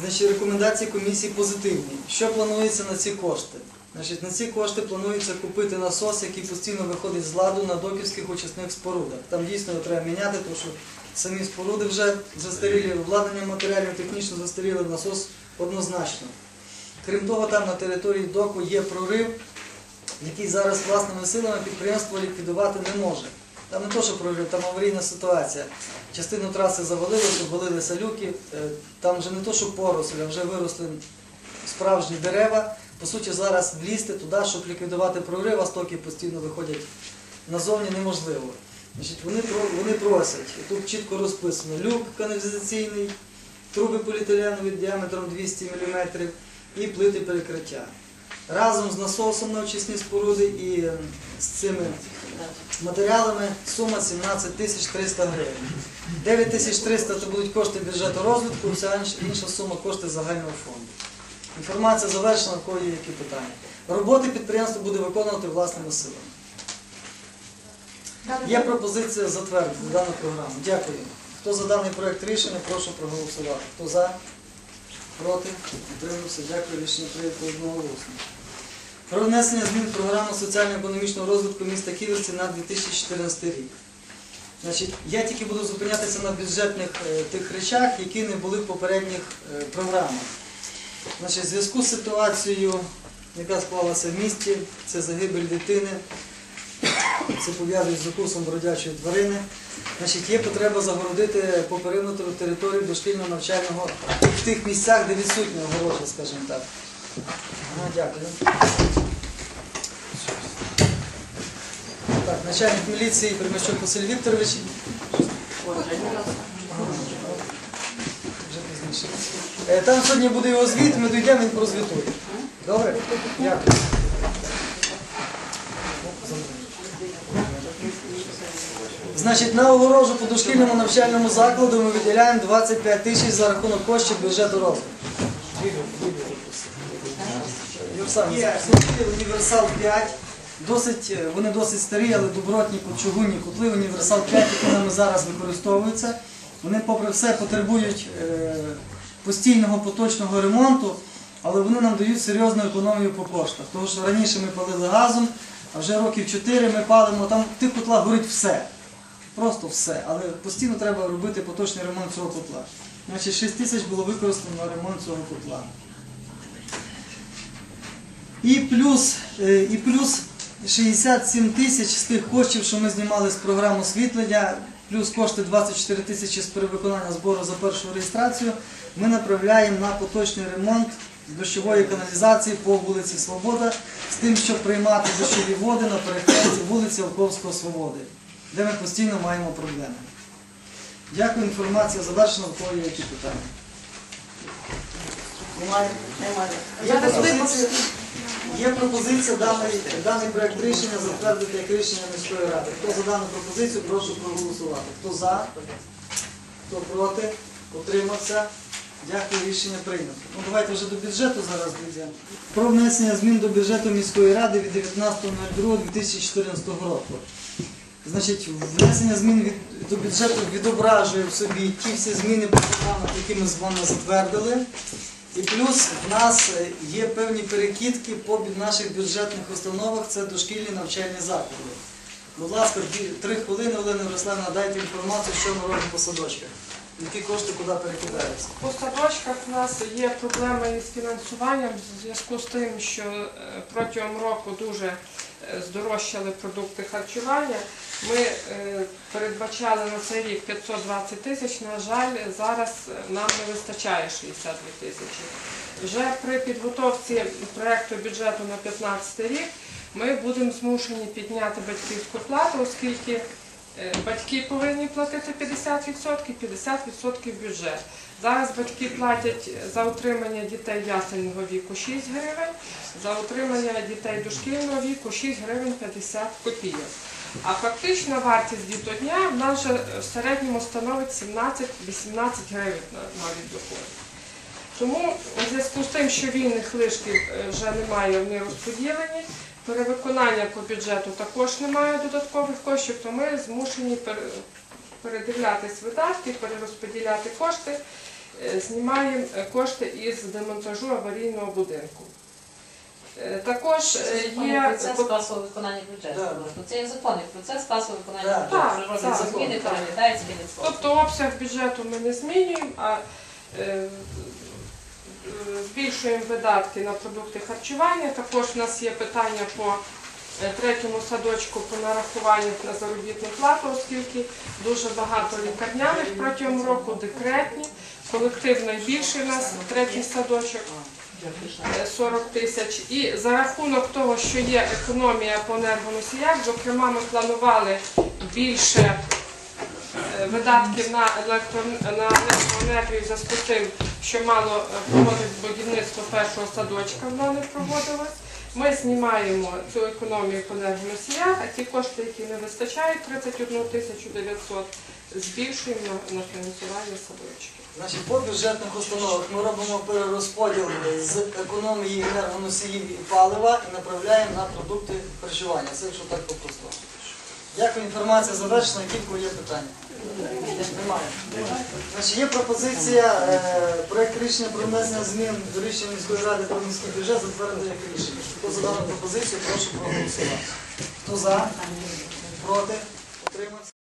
Значить, рекомендації комісії позитивні. Що планується на ці кошти? Значить, на ці кошти планується купити насос, який постійно виходить з ладу на доківських очисних спорудах. Там дійсно його треба міняти, тому що самі споруди вже застарілі, обладнання матеріально технічно застаріли, насос однозначно. Крім того, там на території доку є прорив, який зараз власними силами підприємство ліквідувати не може. Там не то, що прорив, там аварійна ситуація. Частину траси завалилися, обвалилися люки. Е, Там вже не то, що поросль, а вже виросли справжні дерева. По суті, зараз влізти туди, щоб ліквідувати прорив, а стоки постійно виходять назовні неможливо. Значить, вони, вони просять, і тут чітко розписано, люк каналізаційний, труби поліетиленові діаметром 200 мм і плити перекриття. Разом з насосом на очисні споруди і е, з цими матеріалами сума 17 тисяч 300 гривень. 9 тисяч 300 це будуть кошти бюджету розвитку, вся інша сума кошти загального фонду. Інформація завершена, в кого є які питання. Роботи підприємство буде виконувати власними силами. Є пропозиція затвердити дану програму. Дякую. Хто за даний проект рішення, прошу проголосувати. Хто за? Проти? Утримався. Дякую. Рішення прийнято одноголосно. Про внесення змін в програму соціально-економічного розвитку міста Ківерці на 2014 рік. Значить, я тільки буду зупинятися на бюджетних е, тих речах, які не були в попередніх е, програмах. Значить, в зв'язку з ситуацією, яка склалася в місті, це загибель дитини, це пов'язує з укусом бродячої тварини. Значить, є потреба загородити по периметру територію дошкільного навчального в тих місцях, де відсутня огорожа, скажімо так. Ага, дякую. Так, начальник міліції Примачук Василь Вікторович. Е, Там сьогодні буде його звіт, ми дійдемо, він прозвітує. Добре? Дякую. Значить, на огорожу по дошкільному навчальному закладу ми виділяємо 25 тисяч за рахунок коштів бюджету розвитку. Є універсал 5. Досить, е, вони досить старі, але добротні чугунні котли універсал 5, які нами зараз використовуються. Вони, попри все, потребують е, постійного поточного ремонту, але вони нам дають серйозну економію по коштах. Тому що раніше ми палили газом, а вже років 4 ми палимо, там в тих котлах горить все. Просто все. Але постійно треба робити поточний ремонт цього котла. Значить, 6 тисяч було використано на ремонт цього котла. І плюс, е, і плюс 67 тисяч з тих коштів, що ми знімали з програми освітлення, плюс кошти 24 тисячі з перевиконання збору за першу реєстрацію, ми направляємо на поточний ремонт дощової каналізації по вулиці Свобода з тим, щоб приймати дощові води на перехресті вулиці Олковського Свободи, де ми постійно маємо проблеми. Дякую, інформація завершена, в кого є які питання. Немає? Є пропозиція, є пропозиція даний, даний проект рішення затвердити як рішення міської ради. Хто за дану пропозицію, прошу проголосувати. Хто за, хто проти, утримався. Дякую, рішення прийнято. Ну давайте вже до бюджету зараз дійдемо. Про внесення змін до бюджету міської ради від 19.02.2014 року. Значить, внесення змін від, до бюджету відображує в собі ті всі зміни по програмах, які ми з вами затвердили. І плюс в нас є певні перекидки по наших бюджетних установах, це дошкільні навчальні заклади. Будь ласка, три хвилини, Олена Руслана, дайте інформацію, що ми робимо по садочках. Які кошти куди перекидаються. По садочках у нас є проблеми із фінансуванням в зв'язку з тим, що е, протягом року дуже е, здорожчали продукти харчування. Ми е, передбачали на цей рік 520 тисяч. На жаль, зараз нам не вистачає 62 тисячі. Вже при підготовці проекту бюджету на 2015 рік ми будемо змушені підняти батьківську плату, оскільки Е, Батьки повинні платити 50%, 50% бюджет. Зараз батьки платять за утримання дітей ясельного віку 6 гривень, за утримання дітей дошкільного віку 6 гривень 50 копійок. А фактична вартість дітодня в нас вже в середньому становить 17-18 гривень на- доходить. Тому у зв'язку з тим, що вільних лишків е, вже немає, вони розподілені, перевиконання по бюджету також немає додаткових коштів, то ми змушені передивлятись видатки, перерозподіляти кошти. е, знімаємо е, кошти із демонтажу аварійного будинку. Е, Також е, є процес касового виконання бюджету. Да. Ну, Це є законний процес касового виконання бюджету. Вже так. зміни, переглядається зміни Тобто обсяг бюджету ми не змінюємо, а е, збільшуємо видатки на продукти харчування. Також у нас є питання по третьому садочку по нарахуванню на заробітну плату, оскільки дуже багато лікарняних протягом року, декретні. Колектив найбільший у нас третій садочок. Е, 40 тисяч. І за рахунок того, що є економія по енергоносіях, зокрема, ми планували більше е, видатків на, електроенергію в зв'язку з тим, що мало е, проводить будівництво першого садочка, воно не проводилось. Ми знімаємо цю економію по енергоносіях, а ті кошти, які не вистачають, 31 тисячу 900, збільшуємо на, на фінансування садочків. Значить, по бюджетних установах ми робимо перерозподіл з економії енергоносіїв і палива і направляємо на продукти харчування. Це якщо так по-простому. Дякую, інформація завершена. Кілька є питання. Немає. Значить, є пропозиція, е, проект рішення про внесення змін до рішення міської ради про міський бюджет затвердити як рішення. Хто за дану пропозицію, прошу проголосувати. Хто за? Проти?